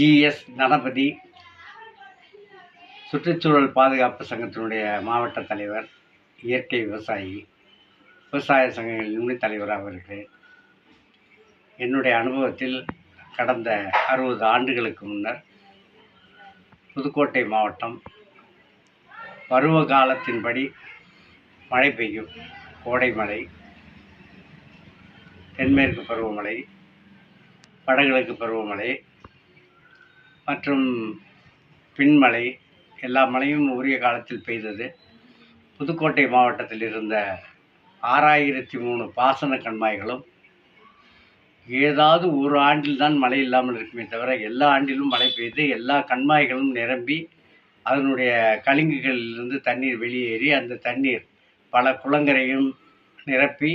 GS Ganapathi சுற்றுச்சூழல் பாதுகாப்பு சங்கத்தினுடைய மாவட்ட தலைவர் இயற்கை விவசாயி விவசாய சங்கங்களின் துணைத் தலைவராக இருக்கிறேன். என்னுடைய அனுபவத்தில் கடந்த அறுபது ஆண்டுகளுக்கு முன்னர் புதுக்கோட்டை மாவட்டம் பருவ காலத்தின்படி மழை பெய்யும். கோடை மழை தென்மேற்கு பருவமழை வடகிழக்கு பருவமழை மற்றும் பின்மழை எல்லா மழையும் உரிய காலத்தில் பெய்தது. புதுக்கோட்டை மாவட்டத்தில் இருந்த ஆறாயிரத்தி மூணு பாசன கண்மாய்களும் ஏதாவது ஒரு ஆண்டில் தான் மழை இல்லாமல் இருக்குமே தவிர எல்லா ஆண்டிலும் மழை பெய்து எல்லா கண்மாய்களும் நிரம்பி அதனுடைய கலிங்குகளிலிருந்து தண்ணீர் வெளியேறி அந்த தண்ணீர் பல குளங்கரையும் நிரப்பி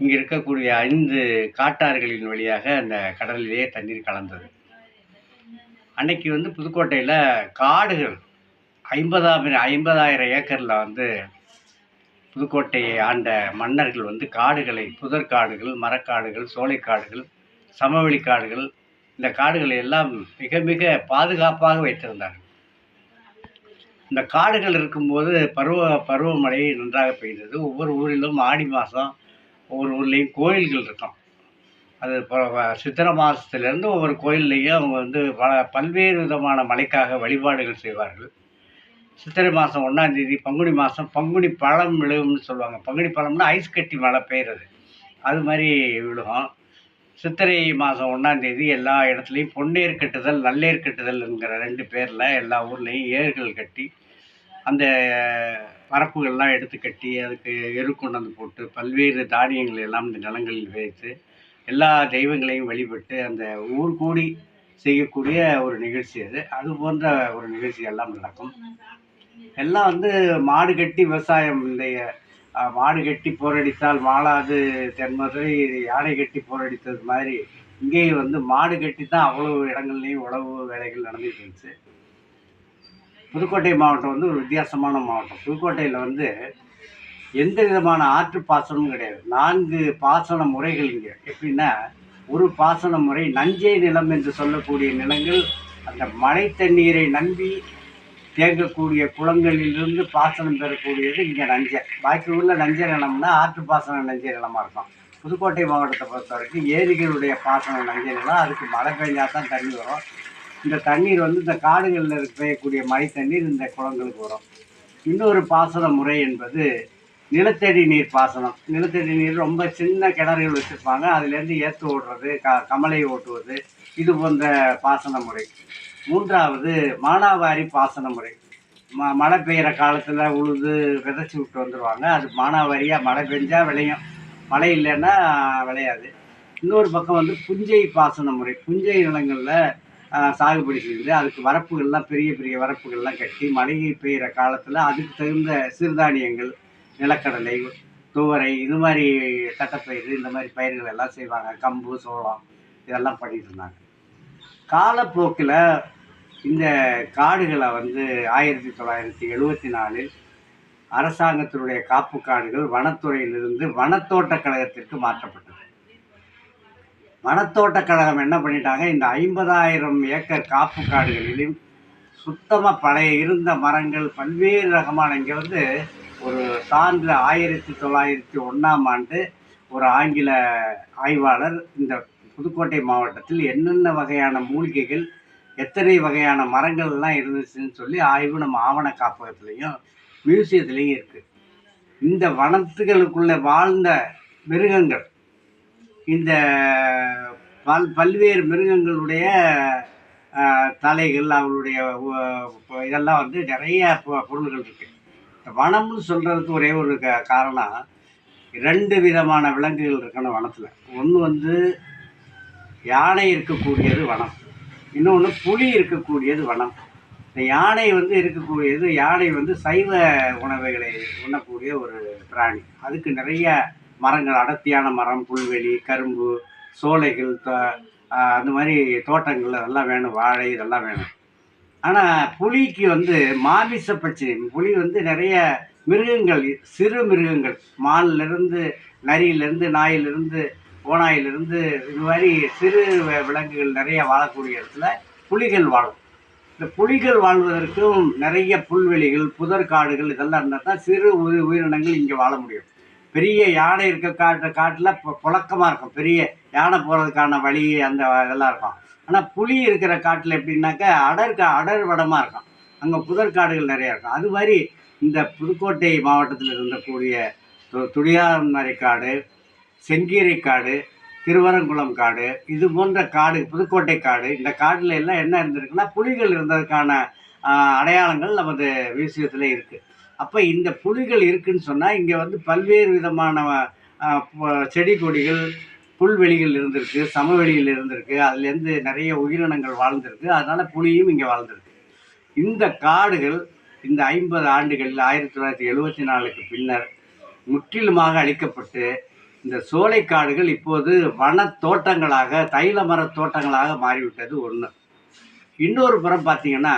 இங்கே இருக்கக்கூடிய ஐந்து காட்டாறுகளின் வழியாக அந்த கடலிலே தண்ணீர் கலந்தது. அன்னைக்கு வந்து புதுக்கோட்டையில் காடுகள் ஐம்பதாயிரம் ஐம்பதாயிரம் ஏக்கரில் வந்து புதுக்கோட்டையை ஆண்ட மன்னர்கள் வந்து காடுகளை புதர் காடுகள் மரக்காடுகள் சோலைக்காடுகள் சமவெளி காடுகள் இந்த காடுகளை எல்லாம் மிக மிக பாதுகாப்பாக வைத்திருந்தார்கள். இந்த காடுகள் இருக்கும்போது பருவ பருவமழை நன்றாக பெய்தது. ஒவ்வொரு ஊரிலும் ஆடி மாதம் ஒவ்வொரு ஊர்லேயும் கோயில்கள் இருக்கும். அது இப்போ சித்திரை மாதத்துலேருந்து ஒவ்வொரு கோயில்லையும் அவங்க வந்து பல பல்வேறு விதமான மலைக்காக வழிபாடுகள் செய்வார்கள். சித்திரை மாதம் ஒன்றாந்தேதி பங்குனி மாதம் பங்குனி பழம் விழுகும்னு சொல்லுவாங்க. பங்குனி பழம்னா ஐஸ் கட்டி மழை பெய்யுறது அது. மாதிரி விழுகும். சித்திரை மாதம் ஒன்றாந்தேதி எல்லா இடத்துலையும் பொன்னேர் கட்டுதல் நல்லேர் கட்டுதல்ங்கிற ரெண்டு பேரில் எல்லா ஊர்லேயும் ஏர்கள் கட்டி அந்த பரப்புகள்லாம் எடுத்து கட்டி அதுக்கு எரு கொண்டு வந்து போட்டு பல்வேறு தானியங்களை எல்லாம் இந்த நிலங்களில் வைத்து எல்லா தெய்வங்களையும் வழிபட்டு அந்த ஊர் கூடி செய்யக்கூடிய ஒரு நிகழ்ச்சி அது. அது போன்ற ஒரு நிகழ்ச்சி எல்லாம் நடக்கும். எல்லாம் வந்து மாடு கட்டி விவசாயம் இந்த மாடு கட்டி போரடித்தால் மாளாது தென்மதுரை யானை கட்டி போரடித்தது மாதிரி இங்கேயும் வந்து மாடு கட்டி தான் அவ்வளவு இடங்கள்லையும் உழவு வேலைகள் நடந்துட்டு இருந்துச்சு. புதுக்கோட்டை மாவட்டம் வந்து ஒரு வித்தியாசமான மாவட்டம். புதுக்கோட்டையில் வந்து எந்த விதமான ஆற்று பாசனமும் கிடையாது. நான்கு பாசன முறைகள் இங்கே. எப்படின்னா ஒரு பாசன முறை நஞ்சை நிலம் என்று சொல்லக்கூடிய நிலங்கள் அந்த மழை தண்ணீரை நம்பி தேங்கக்கூடிய குளங்களிலிருந்து பாசனம் பெறக்கூடியது இங்கே நஞ்சை. பாக்கி உள்ள நஞ்சை நிலம்னா ஆற்று பாசன நஞ்சை நிலமாக இருக்கும். புதுக்கோட்டை மாவட்டத்தை பொறுத்த வரைக்கும் ஏரிகளுடைய பாசன நஞ்சை நிலம் அதுக்கு மழை பெஞ்சால் தான் தண்ணி வரும். இந்த தண்ணீர் வந்து இந்த காடுகளில் பெய்யக்கூடிய மழை தண்ணீர் இந்த குளங்களுக்கு வரும். இன்னொரு பாசன முறை என்பது நிலத்தடி நீர் பாசனம். நிலத்தடி நீர் ரொம்ப சின்ன கிணறுகள் வச்சுருப்பாங்க. அதுலேருந்து ஏற்று ஓடுறது க கமலை ஓட்டுவது இது போன்ற பாசன முறை. மூன்றாவது மானாவாரி பாசன முறை. ம மழை பெய்கிற காலத்தில் உழுது விதைச்சி விட்டு வந்துடுவாங்க அது மானாவாரியாக மழை பெஞ்சால் விளையும். மழை இல்லைன்னா விளையாது. இன்னொரு பக்கம் வந்து புஞ்சை பாசன முறை. புஞ்சை நிலங்களில் சாகுபடி செய்து அதுக்கு வரப்புகள்லாம் பெரிய பெரிய வரப்புகள்லாம் கட்டி மழை பெய்கிற காலத்தில் அதுக்கு தகுந்த சிறுதானியங்கள் நிலக்கடலை துவரை இது மாதிரி தட்டைப்பயிறு இந்த மாதிரி பயிர்கள் எல்லாம் செய்வாங்க. கம்பு சோளம் இதெல்லாம் பண்ணிட்டு இருந்தாங்க. காலப்போக்கில் இந்த காடுகளை வந்து ஆயிரத்தி தொள்ளாயிரத்தி எழுபத்தி நாலில் அரசாங்கத்தினுடைய காப்பு காடுகள் வனத்துறையிலிருந்து வனத்தோட்டக் கழகத்திற்கு மாற்றப்பட்டது. வனத்தோட்டக் கழகம் என்ன பண்ணிட்டாங்க? இந்த ஐம்பதாயிரம் ஏக்கர் காப்பு காடுகளிலும் சுத்தமாக பழைய இருந்த மரங்கள் பல்வேறு ரகமான இங்கே வந்து ஒரு சான்று ஆயிரத்தி தொள்ளாயிரத்தி ஒன்றாம் ஆண்டு ஒரு ஆங்கில ஆய்வாளர் இந்த புதுக்கோட்டை மாவட்டத்தில் என்னென்ன வகையான மூலிகைகள் எத்தனை வகையான மரங்கள் எல்லாம் இருந்துச்சுன்னு சொல்லி ஆய்வு நம்ம ஆவண காப்பகத்துலேயும் மியூசியத்துலேயும் இருக்குது இந்த வனத்துகளுக்குள்ளே வாழ்ந்த மிருகங்கள் இந்த பல் பல்வேறு மிருகங்களுடைய தலைகள் அவளுடைய இதெல்லாம் வந்து நிறைய பொ- பொருள்கள் இருக்குது வனம்னு சொல்கிறதுக்கு ஒரே ஒரு க காரணம் ரெண்டு விதமான விலங்குகள் இருக்கணும் வனத்தில். ஒன்று வந்து யானை இருக்கக்கூடியது வனம். இன்னொன்று புலி இருக்கக்கூடியது வனம். இந்த யானை வந்து இருக்கக்கூடியது யானை வந்து சைவ உணவுகளை உண்ணக்கூடிய ஒரு பிராணி. அதுக்கு நிறைய மரங்கள் அடர்த்தியான மரம் புல்வெளி கரும்பு சோலைகள் அந்த மாதிரி தோட்டங்கள் அதெல்லாம் வேணும். வாழை இதெல்லாம் வேணும். ஆனால் புலிக்கு வந்து மாமிச பிரச்சனை. புலி வந்து நிறைய மிருகங்கள் சிறு மிருகங்கள். மான்லேருந்து நரியிலேருந்து நாயிலிருந்து ஓனாயிலிருந்து இது மாதிரி சிறு விலங்குகள் நிறைய வாழக்கூடிய இடத்துல புலிகள் வாழும். இந்த புலிகள் வாழ்வதற்கும் நிறைய புல்வெளிகள் புதர் காடுகள் இதெல்லாம் இருந்தால் தான் சிறு உயிர் உயிரினங்கள் இங்கே வாழ முடியும். பெரிய யானை இருக்க காட்டு காட்டில் புழக்கமாக இருக்கும். பெரிய யானை போகிறதுக்கான வழி அந்த இதெல்லாம் இருக்கும். ஆனால் புலி இருக்கிற காட்டில் எப்படின்னாக்கா அடர் கா அடர் வடமாக இருக்கும். அங்கே புதற்காடுகள் நிறையா இருக்கும். அது மாதிரி இந்த புதுக்கோட்டை மாவட்டத்தில் இருந்தக்கூடிய து- காடு செங்கீரை காடு திருவரங்குளம் காடு இது போன்ற காடு புதுக்கோட்டை காடு இந்த காட்டில் எல்லாம் என்ன இருந்திருக்குன்னா புலிகள் இருந்ததுக்கான அடையாளங்கள் நமது மியூசியத்தில் இருக்குது அப்போ இந்த புலிகள் இருக்குதுன்னு சொன்னால் இங்கே வந்து பல்வேறு விதமான செடி கொடிகள் புல்வெளிகள் இருந்திருக்கு சமவெளிகள் இருந்திருக்கு அதுலேருந்து நிறைய உயிரினங்கள் வாழ்ந்திருக்கு அதனால புலியும் இங்கே வாழ்ந்திருக்கு. இந்த காடுகள் இந்த ஐம்பது ஆண்டுகளில் ஆயிரத்தி தொள்ளாயிரத்தி எழுபத்தி நாலுக்கு பின்னர் முற்றிலுமாக அழிக்கப்பட்டு இந்த சோலை காடுகள் இப்போது வனத் தோட்டங்களாக தைல மரத் தோட்டங்களாக மாறிவிட்டது ஒன்று. இன்னொரு புறம் பார்த்தீங்கன்னா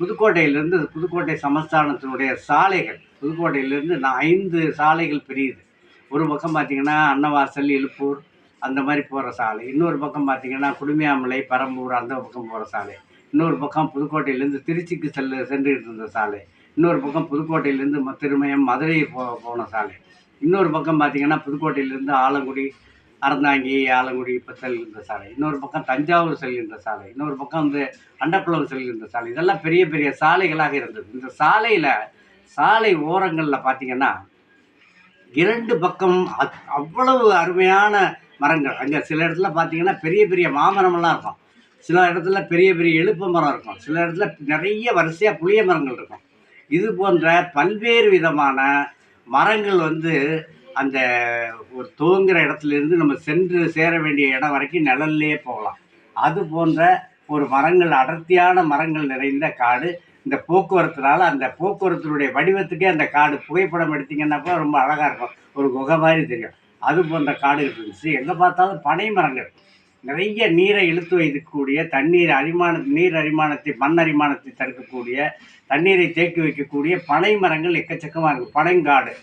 புதுக்கோட்டையிலேருந்து புதுக்கோட்டை சமஸ்தானத்தினுடைய சாலைகள் புதுக்கோட்டையிலேருந்து நான் ஐந்து சாலைகள் பிரியுது. ஒரு பக்கம் பார்த்தீங்கன்னா அன்னவாசல் எழுப்பூர் அந்த மாதிரி போகிற சாலை. இன்னொரு பக்கம் பார்த்தீங்கன்னா குடுமியாமலை பரம்பூர் அந்த பக்கம் போகிற சாலை. இன்னொரு பக்கம் புதுக்கோட்டையிலேருந்து திருச்சிக்கு செல்ல சென்றுட்டு இருந்த சாலை. இன்னொரு பக்கம் புதுக்கோட்டையிலேருந்து ம- திருமயம் மதுரை போ போன சாலை. இன்னொரு பக்கம் பார்த்தீங்கன்னா புதுக்கோட்டையிலேருந்து ஆலங்குடி அறந்தாங்கி ஆலங்குடி இப்போ செல்கின்ற சாலை. இன்னொரு பக்கம் தஞ்சாவூர் செல்கின்ற சாலை. இன்னொரு பக்கம் வந்து அண்டக்குளம் செல்கின்ற சாலை. இதெல்லாம் பெரிய பெரிய சாலைகளாக இருந்தது. இந்த சாலையில் சாலை ஓரங்களில் பார்த்தீங்கன்னா இரண்டு பக்கம் அத்- அவ்வளவு அருமையான மரங்கள். அங்கே சில இடத்துல பார்த்தீங்கன்னா பெரிய பெரிய மாமரமெல்லாம் இருக்கும். சில இடத்துல பெரிய பெரிய எழுப்ப மரம் இருக்கும். சில இடத்துல நிறைய வரிசையாக புளிய மரங்கள் இருக்கும். இது போன்ற பல்வேறு விதமான மரங்கள் வந்து அந்த ஒரு துவங்குற இடத்துல இருந்து நம்ம சென்று சேர வேண்டிய இடம் வரைக்கும் நிழல்லையே போகலாம். அது போன்ற ஒரு மரங்கள் அடர்த்தியான மரங்கள் நிறைந்த காடு இந்த போக்குவரத்துனால அந்த போக்குவரத்தினுடைய வடிவத்துக்கே அந்த காடு புகைப்படம் எடுத்தீங்கன்னாப்பா ரொம்ப அழகாக இருக்கும். ஒரு குகை மாதிரி தெரியும். அது போன்ற காடுகள் இருந்துச்சு. எங்கே பார்த்தாலும் பனை மரங்கள். நிறைய நீரை இழுத்து வைக்கக்கூடிய தண்ணீர் அரிமான நீர் அரிமானத்தை மண் அரிமானத்தை தடுக்கக்கூடிய தண்ணீரை தேக்கி வைக்கக்கூடிய பனை மரங்கள் எக்கச்சக்கமாக இருக்குது பனைங்காடு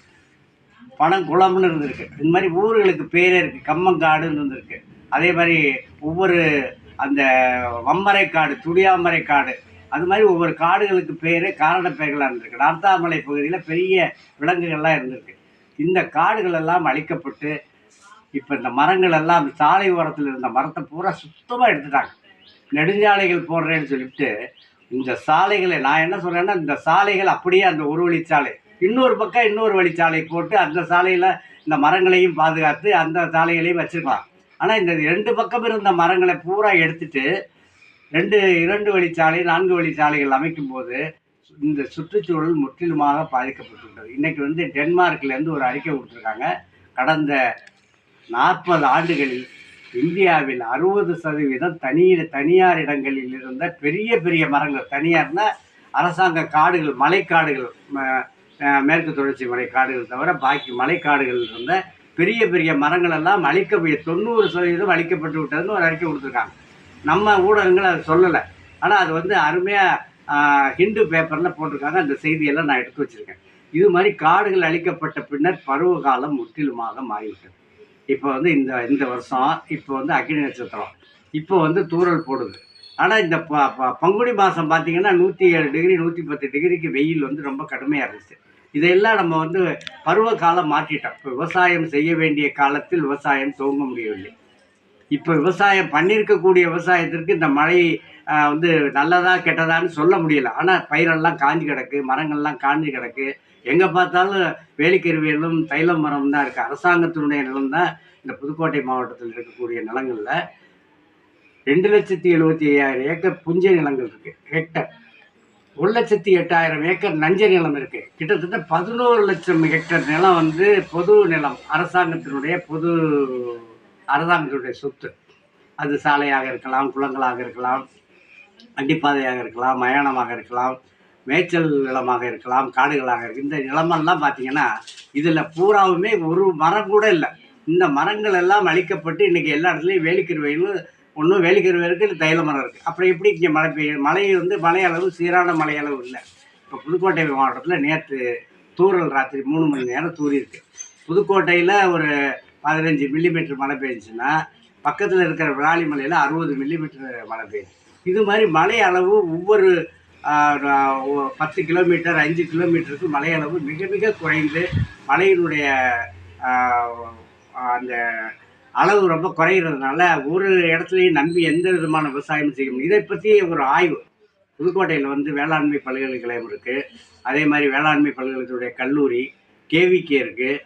பனங்குளம்னு இருந்திருக்கு. இந்த மாதிரி ஊர்களுக்கு பேரே இருக்குது கம்மங்காடுன்னு இருந்திருக்கு. அதே மாதிரி ஒவ்வொரு அந்த வம்மரை காடு துடியாமரை காடு அது மாதிரி ஒவ்வொரு காடுகளுக்கு பேர் காரண பெயர்களாக இருந்திருக்கு. நார்த்தாமலை பகுதியில் பெரிய விலங்குகள்லாம் இருந்திருக்கு. இந்த காடுகள் எல்லாம் அழிக்கப்பட்டு இப்போ இந்த மரங்கள் எல்லாம் சாலை ஓரத்தில் இருந்த மரத்தை பூரா சுத்தமாக எடுத்துட்டாங்க. நெடுஞ்சாலைகள் போடுறேன்னு சொல்லிட்டு இந்த சாலைகளை நான் என்ன சொல்கிறேன்னா இந்த சாலைகள் அப்படியே அந்த ஒரு வழிச்சாலை இன்னொரு பக்கம் இன்னொரு வழிச்சாலை போட்டு அந்த சாலையில் இந்த மரங்களையும் பாதுகாத்து அந்த சாலைகளையும் வச்சுருக்கலாம் ஆனால் இந்த ரெண்டு பக்கம் இருந்த மரங்களை பூரா எடுத்துட்டு ரெண்டு இரண்டு வழிச்சாலை நான்கு வழிச்சாலைகள் அமைக்கும் போது இந்த சுற்றுச்சூழல் முற்றிலுமாக பாதிக்கப்பட்டுள்ளது இன்றைக்கி வந்து டென்மார்க்லேருந்து ஒரு அறிக்கை கொடுத்துருக்காங்க. கடந்த நாற்பது ஆண்டுகளில் இந்தியாவில் அறுபது சதவீதம் தனியார் தனியார் இடங்களில் இருந்த பெரிய பெரிய மரங்கள் தனியார்னா அரசாங்க காடுகள் மலைக்காடுகள் மேற்கு தொடர்ச்சி மலை காடுகள் தவிர பாக்கி மலைக்காடுகள் இருந்த பெரிய பெரிய மரங்கள் எல்லாம் அழிக்க தொண்ணூறு சதவீதம் அழிக்கப்பட்டு விட்டதுன்னு ஒரு அறிக்கை கொடுத்துருக்காங்க. நம்ம ஊடகங்கள் அதை சொல்லலை. ஆனால் அது வந்து அருமையாக ஹிந்து பேப்பரில் போட்டிருக்காங்க. அந்த செய்தியெல்லாம் நான் எடுத்து வச்சுருக்கேன். இது மாதிரி காடுகள் அழிக்கப்பட்ட பின்னர் பருவ காலம் முற்றிலுமாக மாறிவிட்டது. இப்போ வந்து இந்த இந்த வருஷம் இப்போ வந்து அக்னி நட்சத்திரம். இப்போ வந்து தூறல் போடுது. ஆனால் இந்த ப ப- பங்குனி மாதம் பார்த்தீங்கன்னா நூற்றி ஏழு டிகிரி நூற்றி பத்து டிகிரிக்கு வெயில் வந்து ரொம்ப கடுமையாக இருந்துச்சு. இதையெல்லாம் நம்ம வந்து பருவ காலம் மாற்றிட்டோம். இப்போ விவசாயம் செய்ய வேண்டிய காலத்தில் விவசாயம் துவங்க முடியவில்லை. இப்போ விவசாயம் பண்ணியிருக்கக்கூடிய விவசாயத்திற்கு இந்த மழை வந்து நல்லதா கெட்டதான்னு சொல்ல முடியல. ஆனால் பயிரெல்லாம் காஞ்சி கிடக்கு மரங்கள்லாம் காஞ்சி கிடக்கு. எங்கே பார்த்தாலும் வேலிக்கருவியலும் தைல மரம் தான் இருக்குது அரசாங்கத்தினுடைய நிலம் தான் இந்த புதுக்கோட்டை மாவட்டத்தில் இருக்கக்கூடிய நிலங்களில். ரெண்டு லட்சத்தி எழுபத்தி ஐயாயிரம் ஏக்கர் புஞ்ச நிலங்கள் இருக்குது ஹெக்டர். ஒரு லட்சத்தி எட்டாயிரம் ஏக்கர் நஞ்ச நிலம் இருக்குது கிட்டத்தட்ட பதினோரு லட்சம் ஹெக்டர் நிலம் வந்து பொது நிலம் அரசாங்கத்தினுடைய பொது அரசாங்கத்தினுடைய சொத்து. அது சாலையாக இருக்கலாம் குளங்களாக இருக்கலாம் அண்டிப்பாதையாக இருக்கலாம் மயானமாக இருக்கலாம் மேய்ச்சல் நிலமாக இருக்கலாம் காடுகளாக இருக்கு இந்த நிலமெல்லாம் பார்த்தீங்கன்னா இதில் பூராவுமே ஒரு மரம் கூட இல்லை. இந்த மரங்கள் எல்லாம் அழிக்கப்பட்டு இன்றைக்கி எல்லா இடத்துலையும் வேலிக்கருவையில் ஒன்றும் வேலிக்கருவை இருக்குது இல்லை தைல மரம் இருக்குது அப்புறம் எப்படி இங்கே மழை பெய்யும் மழை வந்து மழையளவு சீரான மழையளவு இல்லை. இப்போ புதுக்கோட்டை மாவட்டத்தில் நேற்று தூறல் ராத்திரி மூணு மணி நேரம் தூரி இருக்குது புதுக்கோட்டையில் ஒரு பதினஞ்சு மில்லிமீட்டர் மழை பெஞ்சுன்னா பக்கத்தில் இருக்கிற விராலிமலையில் அறுபது மில்லிமீட்டர் மழை பெய்யுது. இது மாதிரி மழை அளவு ஒவ்வொரு பத்து கிலோமீட்டர் அஞ்சு கிலோமீட்டருக்கு மழை அளவு மிக மிக குறைந்து மழையினுடைய அந்த அளவு ரொம்ப குறைகிறதுனால ஒரு இடத்துலையும் நம்பி எந்த விதமான விவசாயமும் செய்ய முடியும் இதை பற்றி ஒரு ஆய்வு. புதுக்கோட்டையில் வந்து வேளாண்மை பல்கலைக்கழகம் இருக்குது அதே மாதிரி வேளாண்மை பல்கலைக்கழகத்துடைய கல்லூரி கேவிகே இருக்குது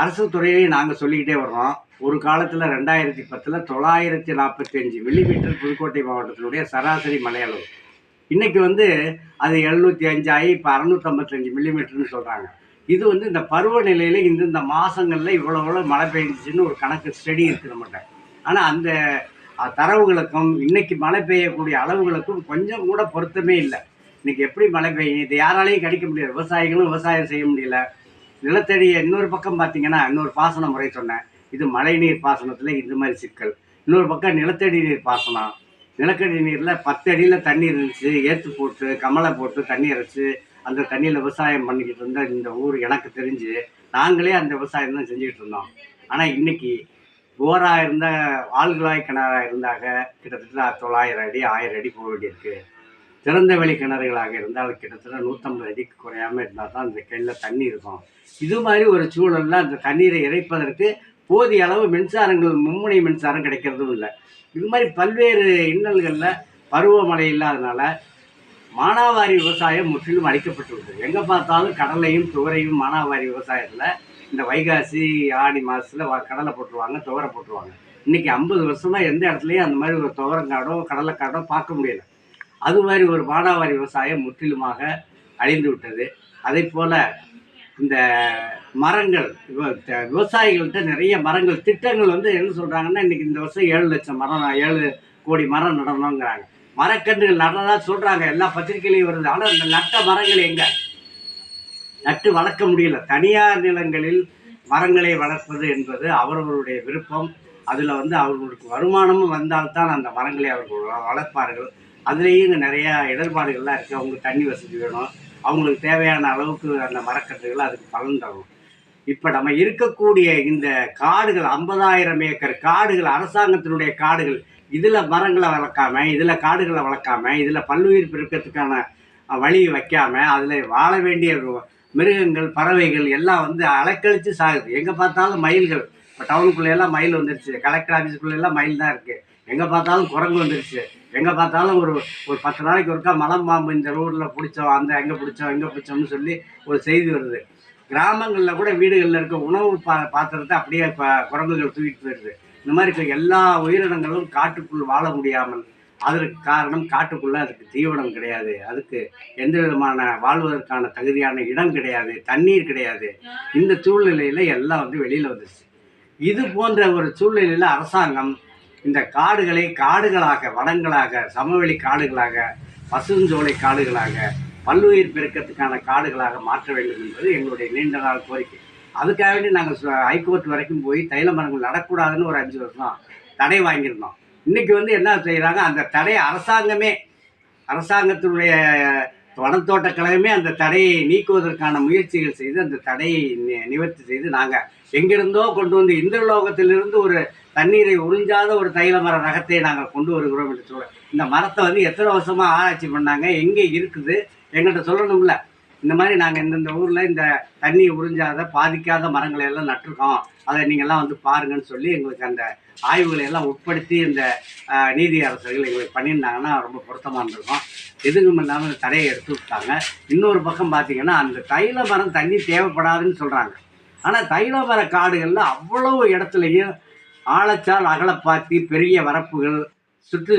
அரசு துறையை நாங்கள் சொல்லிக்கிட்டே வர்றோம். ஒரு காலத்தில் ரெண்டாயிரத்தி பத்தில் தொள்ளாயிரத்தி நாற்பத்தி அஞ்சு மில்லிமீட்டர் புதுக்கோட்டை மாவட்டத்தினுடைய சராசரி மலையளவு இன்றைக்கி வந்து அது எழுநூற்றி அஞ்சாயி இப்போ அறநூற்றம்பத்தஞ்சு மில்லிமீட்டர்னு சொல்கிறாங்க இது வந்து இந்த பருவநிலையில் இந்த இந்த மாதங்களில் இவ்வளோ இவ்வளோ மழை பெஞ்சிச்சுன்னு ஒரு கணக்கு ஸ்டடி இருக்குது நம்மகிட்ட. ஆனால் அந்த தரவுகளுக்கும் இன்றைக்கி மழை பெய்யக்கூடிய அளவுகளுக்கும் கொஞ்சம் கூட பொருத்தமே இல்லை. இன்னைக்கு எப்படி மழை பெய்யும்? இது யாராலையும் கிடைக்க முடியாது. விவசாயிகளும் விவசாயம் செய்ய முடியல. நிலத்தடி இன்னொரு பக்கம் பார்த்தீங்கன்னா இன்னொரு பாசன முறை சொன்னேன். இது மழைநீர் பாசனத்தில் இந்த மாதிரி சிக்கல். இன்னொரு பக்கம் நிலத்தடி நீர் பாசனம். நிலத்தடி நீரில் பத்து அடியில் தண்ணி இருந்துச்சு ஏற்று போட்டு கமலை போட்டு தண்ணி அரைச்சி அந்த தண்ணியில் விவசாயம் பண்ணிக்கிட்டு இருந்த இந்த ஊர் எனக்கு தெரிஞ்சு நாங்களே அந்த விவசாயம் தான் செஞ்சுக்கிட்டு இருந்தோம். ஆனால் இன்னைக்கு போராக இருந்த ஆள்களாய் கிணறாக இருந்தாக கிட்டத்தட்ட தொள்ளாயிரம் அடி ஆயிரம் அடி போக வேண்டியிருக்கு. திறந்த வெளி கிணறுகளாக இருந்தால் கிட்டத்தட்ட நூற்றம்பது அடிக்கு குறையாமல் இருந்தால் தான் அந்த கிணறுல தண்ணி இருக்கும். இது மாதிரி ஒரு சூழலில் அந்த தண்ணீரை இறைப்பதற்கு போதிய அளவு மின்சாரங்கள் மும்முனை மின்சாரம் கிடைக்கிறதும் இல்லை. இது மாதிரி பல்வேறு இன்னல்களில் பருவமழை இல்லாதனால மானாவாரி விவசாயம் முற்றிலும் அழிக்கப்பட்டுள்ளது எங்கே பார்த்தாலும் கடலையும் துவரையும் மானாவாரி விவசாயத்தில் இந்த வைகாசி ஆடி மாதத்தில் கடலை போட்டுருவாங்க துவரை போட்டுருவாங்க. இன்னைக்கு ஐம்பது வருஷமாக எந்த இடத்துலையும் அந்த மாதிரி ஒரு துவரங்காடோ கடலைக்காடோ பார்க்க முடியலை. அது மாதிரி ஒரு மானாவாரி விவசாயம் முற்றிலுமாக அழிந்து விட்டது அதே போல் இந்த மரங்கள் விவசாயிகள்கிட்ட நிறைய மரங்கள் திட்டங்கள் வந்து என்ன சொல்கிறாங்கன்னா இன்றைக்கி இந்த வருஷம் ஏழு லட்சம் மரம் ஏழு கோடி மரம் நடணுங்கிறாங்க மரக்கன்றுகள் நடனதா சொல்கிறாங்க எல்லா பத்திரிகையிலையும் வருது. ஆனால் இந்த நட்ட மரங்கள் எங்கே? நட்டு வளர்க்க முடியல. தனியார் நிலங்களில் மரங்களை வளர்ப்பது என்பது அவர்களுடைய விருப்பம். அதில் வந்து அவர்களுக்கு வருமானமும் வந்தால்தான் அந்த மரங்களை அவர்கள் வளர்ப்பார்கள். அதுலேயும் இங்கே நிறையா இடர்பாடுகள்லாம் இருக்குது அவங்களுக்கு தண்ணி வசதி வேணும். அவங்களுக்கு தேவையான அளவுக்கு அந்த மரக்கன்றுகள் அதுக்கு பலன் தரும். இப்போ நம்ம இருக்கக்கூடிய இந்த காடுகள் ஐம்பதாயிரம் ஏக்கர் காடுகள் அரசாங்கத்தினுடைய காடுகள் இதில் மரங்களை வளர்க்காம இதில் காடுகளை வளர்க்காம இதில் பல்லுயிர் பெருக்கத்துக்கான வழி வைக்காம அதில் வாழ வேண்டிய மிருகங்கள் பறவைகள் எல்லாம் வந்து அலைக்கழித்து சாகுது. எங்கே பார்த்தாலும் மயில்கள். இப்போ டவுனுக்குள்ளே எல்லாம் மயில் வந்துருச்சு. கலெக்டர் ஆஃபீஸுக்குள்ளே எல்லாம் மயில் தான் இருக்குது எங்கே பார்த்தாலும் குரங்கு வந்துருச்சு. எங்கே பார்த்தாலும் ஒரு ஒரு பத்து நாளைக்கு ஒருக்கா மலம் பாம்பு இந்த ரோட்டில் பிடிச்சோம் அந்த எங்கே பிடிச்சோம் எங்கே பிடிச்சோம்னு சொல்லி ஒரு செய்தி வருது. கிராமங்களில் கூட வீடுகளில் இருக்க உணவு பா பாத்திரத்தை அப்படியே இப்போ குரங்குகள் தூக்கிட்டு போயிடுது. இந்த மாதிரி இருக்க எல்லா உயிரினங்களும் காட்டுக்குள் வாழ முடியாமல் அதற்கு காரணம் காட்டுக்குள்ளே அதுக்கு தீவனம் கிடையாது. அதுக்கு எந்த விதமான வாழ்வதற்கான தகுதியான இடம் கிடையாது தண்ணீர் கிடையாது. இந்த சூழ்நிலையில் எல்லாம் வந்து வெளியில் வந்துச்சு இது போன்ற ஒரு சூழ்நிலையில் அரசாங்கம் இந்த காடுகளை காடுகளாக வனங்களாக சமவெளி காடுகளாக பசுஞ்சோலை காடுகளாக பல்லுயிர் பெருக்கத்துக்கான காடுகளாக மாற்ற வேண்டும் என்பது எங்களுடைய நீண்ட நாள் கோரிக்கை. அதுக்காக வேண்டி நாங்கள் ஹைகோர்ட் வரைக்கும் போய் தைல மரங்கள் நடக்கூடாதுன்னு ஒரு அஞ்சு வருஷம் தடை வாங்கியிருந்தோம். இன்னைக்கு வந்து என்ன செய்கிறாங்க அந்த தடையை அரசாங்கமே அரசாங்கத்தினுடைய வனத்தோட்ட கழகமே அந்த தடையை நீக்குவதற்கான முயற்சிகள் செய்து அந்த தடையை நி- நிவர்த்தி செய்து நாங்கள் எங்கிருந்தோ கொண்டு வந்து இந்திரலோகத்திலிருந்து ஒரு தண்ணீரை உறிஞ்சாத ஒரு தைல மர ரகத்தை நாங்கள் கொண்டு வருகிறோம் என்று சொல்கிறோம் இந்த மரத்தை வந்து எத்தனை வருஷமாக ஆராய்ச்சி பண்ணாங்க எங்கே இருக்குது எங்கள்கிட்ட சொல்லணும்ல. இந்த மாதிரி நாங்கள் இந்தந்த ஊரில் இந்த தண்ணியை உறிஞ்சாத பாதிக்காத மரங்களை எல்லாம் நட்டிருக்கோம். அதை நீங்கள்லாம் வந்து பாருங்கன்னு சொல்லி எங்களுக்கு அந்த ஆய்வுகளை எல்லாம் உட்படுத்தி இந்த நீதி அரசர்கள் எங்களுக்கு பண்ணியிருந்தாங்கன்னா ரொம்ப பொருத்தமாக இருந்திருக்கும். எதுவும் இல்லாமல் இந்த தடையை எடுத்து விட்டாங்க. இன்னொரு பக்கம் பார்த்தீங்கன்னா அந்த தைல மரம் தண்ணி தேவைப்படாதுன்னு சொல்கிறாங்க ஆனால் தைல மர காடுகளில் அவ்வளவு இடத்துலையும் ஆழச்சால் அகலப்பாத்தி பெரிய வரப்புகள் சுற்று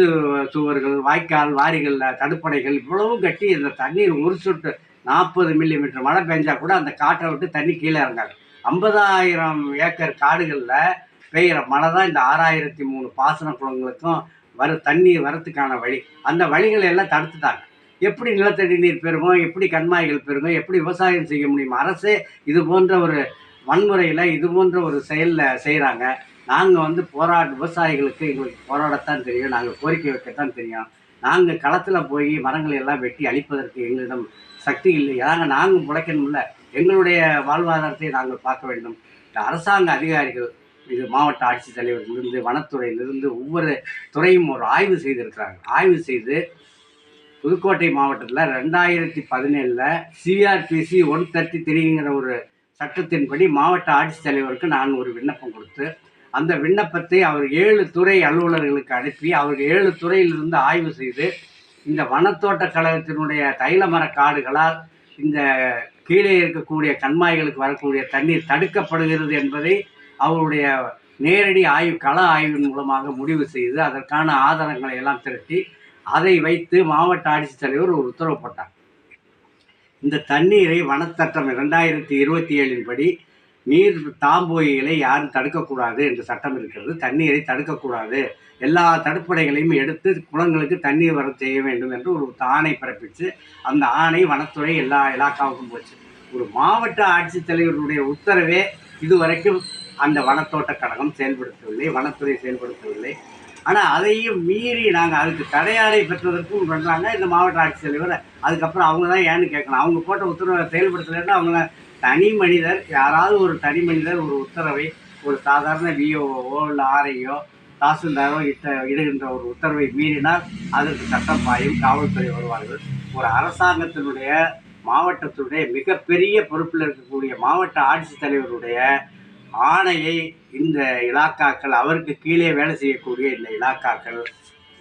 சுவர்கள் வாய்க்கால் வாரிகள் தடுப்பணைகள் இவ்வளவும் கட்டி இந்த தண்ணீர் ஒரு சொட்டு நாற்பது மில்லிமீட்டர் மழை பெஞ்சால் கூட அந்த காற்றை விட்டு தண்ணி கீழே இறங்காது. ஐம்பதாயிரம் ஏக்கர் காடுகளில் பெய்கிற மழை தான் இந்த ஆறாயிரத்தி மூணு பாசன குளங்களுக்கும் வர தண்ணீர் வரத்துக்கான வழி. அந்த வழிகளை எல்லாம் தடுத்துட்டாங்க. எப்படி நிலத்தடி நீர் பெருகும்? எப்படி கண்மாய்கள் பெருகும்? எப்படி விவசாயம் செய்ய முடியும்? அரசே இது போன்ற ஒரு வன்முறையில் இது போன்ற ஒரு செயலில் செய்கிறாங்க நாங்கள் வந்து போராட விவசாயிகளுக்கு எங்களுக்கு போராடத்தான் தெரியும். நாங்கள் கோரிக்கை வைக்கத்தான் தெரியும். நாங்கள் களத்தில் போய் மரங்களை எல்லாம் வெட்டி அழிப்பதற்கு எங்களிடம் சக்தி இல்லை. ஏன்னா நாங்கள் பிழைக்கணும்ல எங்களுடைய வாழ்வாதாரத்தை நாங்கள் பார்க்க வேண்டும். இந்த அரசாங்க அதிகாரிகள் இது மாவட்ட ஆட்சித்தலைவரிலிருந்து வனத்துறையிலிருந்து ஒவ்வொரு துறையும் ஒரு ஆய்வு செய்திருக்கிறாங்க. ஆய்வு செய்து புதுக்கோட்டை மாவட்டத்தில் ரெண்டாயிரத்தி பதினேழில் சிஆர்பிசி ஒன் தேர்ட்டி த்ரீங்கிற ஒரு சட்டத்தின்படி மாவட்ட ஆட்சித்தலைவருக்கு நான் ஒரு விண்ணப்பம் கொடுத்து அந்த விண்ணப்பத்தை அவர் ஏழு துறை அலுவலர்களுக்கு அனுப்பி அவர் ஏழு துறையிலிருந்து ஆய்வு செய்து இந்த வனத்தோட்ட கழகத்தினுடைய தைலமர காடுகளால் இந்த கீழே இருக்கக்கூடிய கண்மாய்களுக்கு வரக்கூடிய தண்ணீர் தடுக்கப்படுகிறது என்பதை அவருடைய நேரடி ஆய்வு கள ஆய்வின் மூலமாக முடிவு செய்து அதற்கான ஆதாரங்களை எல்லாம் திரட்டி அதை வைத்து மாவட்ட ஆட்சித்தலைவர் ஒரு உத்தரவு போட்டார். இந்த தண்ணீரை வனத்தட்டம் இரண்டாயிரத்தி இருபத்தி ஏழின் படி நீர் தாம்போயிகளை யாரும் தடுக்கக்கூடாது என்று சட்டம் இருக்கிறது. தண்ணீரை தடுக்கக்கூடாது. எல்லா தடுப்படைகளையும் எடுத்து குளங்களுக்கு தண்ணீர் வர செய்ய வேண்டும் என்று ஒரு ஆணை பிறப்பித்து அந்த ஆணை வனத்துறை எல்லா இலாக்காவுக்கும் போச்சு. ஒரு மாவட்ட ஆட்சித்தலைவருடைய உத்தரவே இதுவரைக்கும் அந்த வனத்தோட்ட கழகம் செயல்படுத்தவில்லை வனத்துறை செயல்படுத்தவில்லை. ஆனால் அதையும் மீறி நாங்கள் அதுக்கு தடையாடை பெற்றதற்கும் பண்ணுறாங்க இந்த மாவட்ட ஆட்சித்தலைவர் அதுக்கப்புறம் அவங்க தான் ஏன்னு கேட்கணும். அவங்க போட்ட உத்தரவை செயல்படுத்தலைன்னா அவங்க தனி மனிதர் யாராவது ஒரு தனி மனிதர் ஒரு உத்தரவை ஒரு சாதாரண விஓஓ இல்லை ஆர்ஐயோ தாசில்தாரோ இட்ட இடுகின்ற ஒரு உத்தரவை மீறினால் அதற்கு சட்டம் பாயும் காவல்துறை வருவார்கள். ஒரு அரசாங்கத்தினுடைய மாவட்டத்தினுடைய மிகப்பெரிய பொறுப்பில் இருக்கக்கூடிய மாவட்ட ஆட்சித்தலைவருடைய ஆணையை இந்த இலாக்காக்கள் அவருக்கு கீழே வேலை செய்யக்கூடிய இந்த இலாக்காக்கள்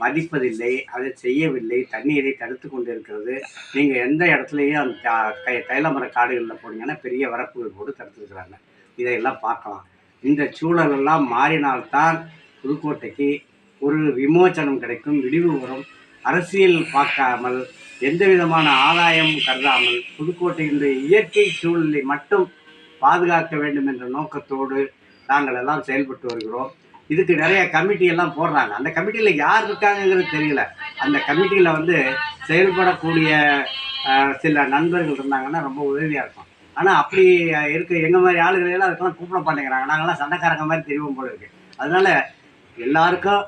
மதிப்பதில்லை அதை செய்யவில்லை தண்ணீரை தடுத்து கொண்டு இருக்கிறது நீங்கள் எந்த இடத்துலையும் அந்த த- தை- தைலமர காடுகளில் போனீங்கன்னா பெரிய வரப்புகள் போட்டு தடுத்துருக்குறாங்க. இதையெல்லாம் பார்க்கலாம். இந்த சூழலெல்லாம் மாறினால்தான் புதுக்கோட்டைக்கு ஒரு விமோச்சனம் கிடைக்கும் விடிவு வரும். அரசியல் பார்க்காமல் எந்த விதமான ஆதாயமும் கருதாமல் புதுக்கோட்டையினுடைய இயற்கை சூழலை மட்டும் பாதுகாக்க வேண்டும் என்ற நோக்கத்தோடு நாங்கள் எல்லாம் செயல்பட்டு வருகிறோம். இதுக்கு நிறைய கமிட்டி எல்லாம் போடுறாங்க. அந்த கமிட்டியில் யார் இருக்காங்கங்கிறது தெரியல. அந்த கமிட்டியில் வந்து செயல்படக்கூடிய சில நண்பர்கள் இருந்தாங்கன்னா ரொம்ப உதவியாக இருக்கும். ஆனால் அப்படி இருக்க எங்கள் மாதிரி ஆளுகளை எல்லாம் அதுக்கெல்லாம் கூப்பிட மாட்டேங்கிறாங்க. நாங்கள்லாம் சண்டைக்காரங்க மாதிரி தெரியும் போல இருக்கு. அதனால எல்லாருக்கும்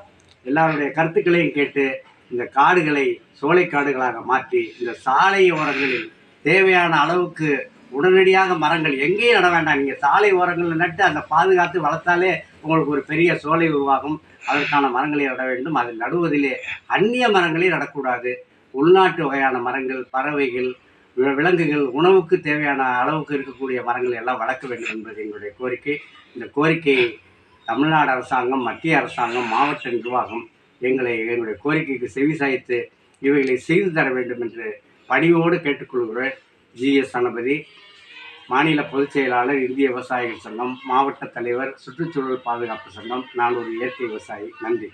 எல்லாருடைய கருத்துக்களையும் கேட்டு இந்த காடுகளை சோலை காடுகளாக மாற்றி இந்த சாலை ஓரங்களில் தேவையான அளவுக்கு உடனடியாக மரங்கள் எங்கேயும் நட வேண்டாம். நீங்கள் சாலை ஓரங்களில் நட்டு அந்த பாதுகாத்து வளர்த்தாலே உங்களுக்கு ஒரு பெரிய சோலை உருவாகும். அதற்கான மரங்களை நட வேண்டும். அதில் நடுவதிலே அந்நிய மரங்களே நடக்கூடாது. உள்நாட்டு வகையான மரங்கள் பறவைகள் விலங்குகள் உணவுக்கு தேவையான அளவுக்கு இருக்கக்கூடிய மரங்களை எல்லாம் வளர்க்க வேண்டும் என்பது எங்களுடைய கோரிக்கை. இந்த கோரிக்கையை தமிழ்நாடு அரசாங்கம் மத்திய அரசாங்கம் மாவட்ட நிர்வாகம் எங்களை எங்களுடைய கோரிக்கைக்கு செவி சாய்த்து இவைகளை செய்து தர வேண்டும் என்று பணிவோடு கேட்டுக்கொள்கிறேன். ஜிஎஸ் தனபதி மாநில பொதுச் செயலாளர் இந்திய விவசாயிகள் சங்கம் மாவட்ட தலைவர் சுற்றுச்சூழல் பாதுகாப்பு சங்கம் நான் ஒரு இயற்கை விவசாயி. நன்றி.